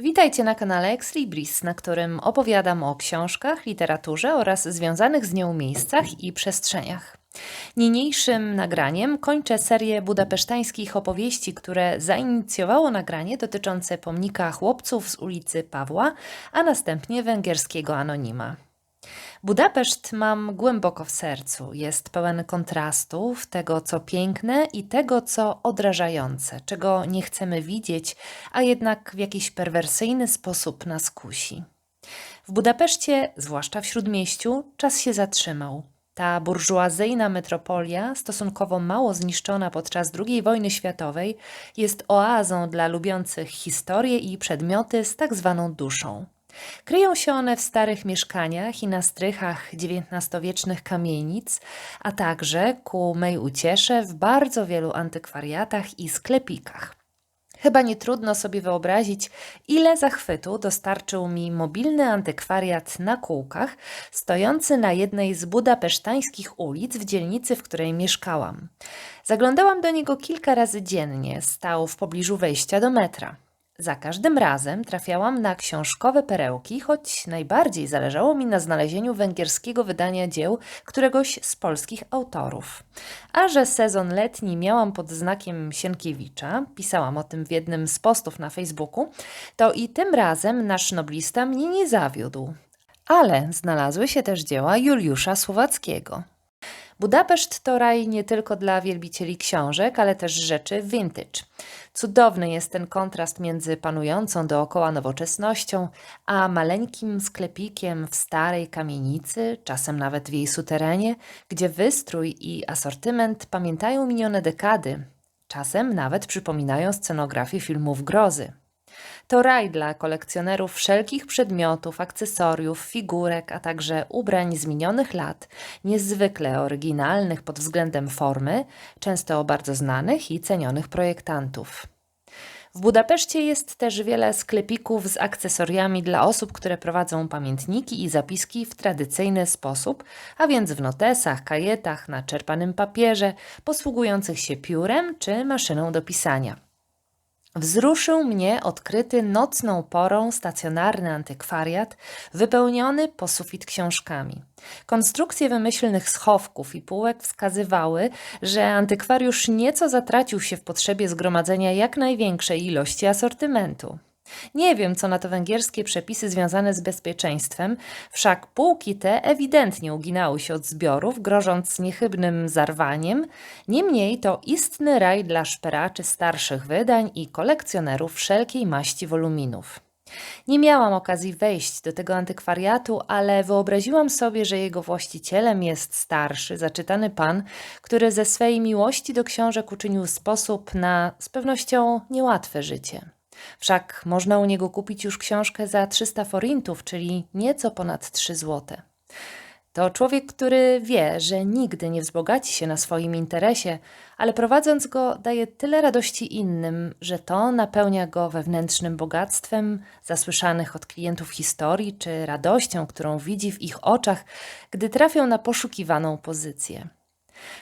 Witajcie na kanale Ex Libris, na którym opowiadam o książkach, literaturze oraz związanych z nią miejscach i przestrzeniach. Niniejszym nagraniem kończę serię budapesztańskich opowieści, które zainicjowało nagranie dotyczące pomnika chłopców z ulicy Pawła, a następnie węgierskiego anonima. Budapeszt mam głęboko w sercu. Jest pełen kontrastów, tego co piękne i tego co odrażające, czego nie chcemy widzieć, a jednak w jakiś perwersyjny sposób nas kusi. W Budapeszcie, zwłaszcza w śródmieściu, czas się zatrzymał. Ta burżuazyjna metropolia, stosunkowo mało zniszczona podczas II wojny światowej, jest oazą dla lubiących historię i przedmioty z tak zwaną duszą. Kryją się one w starych mieszkaniach i na strychach XIX-wiecznych kamienic, a także ku mej uciesze w bardzo wielu antykwariatach i sklepikach. Chyba nie trudno sobie wyobrazić, ile zachwytu dostarczył mi mobilny antykwariat na kółkach, stojący na jednej z budapesztańskich ulic w dzielnicy, w której mieszkałam. Zaglądałam do niego kilka razy dziennie, stał w pobliżu wejścia do metra. Za każdym razem trafiałam na książkowe perełki, choć najbardziej zależało mi na znalezieniu węgierskiego wydania dzieł któregoś z polskich autorów. A że sezon letni miałam pod znakiem Sienkiewicza, pisałam o tym w jednym z postów na Facebooku, to i tym razem nasz noblista mnie nie zawiódł. Ale znalazły się też dzieła Juliusza Słowackiego. Budapeszt to raj nie tylko dla wielbicieli książek, ale też rzeczy vintage. Cudowny jest ten kontrast między panującą dookoła nowoczesnością, a maleńkim sklepikiem w starej kamienicy, czasem nawet w jej suterenie, gdzie wystrój i asortyment pamiętają minione dekady, czasem nawet przypominają scenografię filmów grozy. To raj dla kolekcjonerów wszelkich przedmiotów, akcesoriów, figurek, a także ubrań z minionych lat, niezwykle oryginalnych pod względem formy, często bardzo znanych i cenionych projektantów. W Budapeszcie jest też wiele sklepików z akcesoriami dla osób, które prowadzą pamiętniki i zapiski w tradycyjny sposób, a więc w notesach, kajetach, na czerpanym papierze, posługujących się piórem czy maszyną do pisania. Wzruszył mnie odkryty nocną porą stacjonarny antykwariat, wypełniony po sufit książkami. Konstrukcje wymyślnych schowków i półek wskazywały, że antykwariusz nieco zatracił się w potrzebie zgromadzenia jak największej ilości asortymentu. Nie wiem, co na to węgierskie przepisy związane z bezpieczeństwem, wszak półki te ewidentnie uginały się od zbiorów, grożąc niechybnym zarwaniem. Niemniej to istny raj dla szperaczy starszych wydań i kolekcjonerów wszelkiej maści woluminów. Nie miałam okazji wejść do tego antykwariatu, ale wyobraziłam sobie, że jego właścicielem jest starszy, zaczytany pan, który ze swej miłości do książek uczynił sposób na z pewnością niełatwe życie. Wszak można u niego kupić już książkę za 300 forintów, czyli nieco ponad 3 złote. To człowiek, który wie, że nigdy nie wzbogaci się na swoim interesie, ale prowadząc go daje tyle radości innym, że to napełnia go wewnętrznym bogactwem zasłyszanych od klientów historii, czy radością, którą widzi w ich oczach, gdy trafią na poszukiwaną pozycję.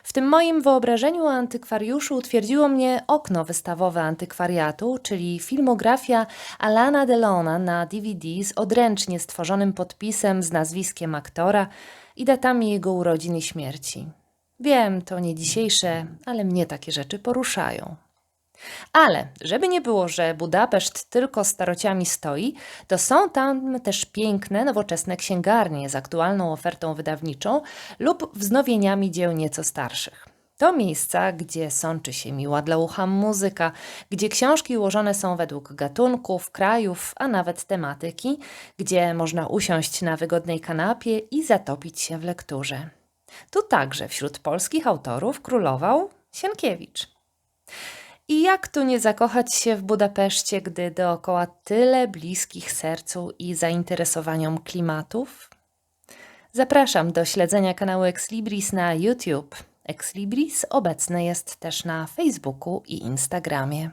W tym moim wyobrażeniu o antykwariuszu utwierdziło mnie okno wystawowe antykwariatu, czyli filmografia Alana Delona na DVD z odręcznie stworzonym podpisem z nazwiskiem aktora i datami jego urodzin i śmierci. Wiem, to nie dzisiejsze, ale mnie takie rzeczy poruszają. Ale, żeby nie było, że Budapeszt tylko starociami stoi, to są tam też piękne, nowoczesne księgarnie z aktualną ofertą wydawniczą lub wznowieniami dzieł nieco starszych. To miejsca, gdzie sączy się miła dla ucha muzyka, gdzie książki ułożone są według gatunków, krajów, a nawet tematyki, gdzie można usiąść na wygodnej kanapie i zatopić się w lekturze. Tu także wśród polskich autorów królował Sienkiewicz. I jak tu nie zakochać się w Budapeszcie, gdy dookoła tyle bliskich sercu i zainteresowaniom klimatów? Zapraszam do śledzenia kanału Exlibris na YouTube. Exlibris obecny jest też na Facebooku i Instagramie.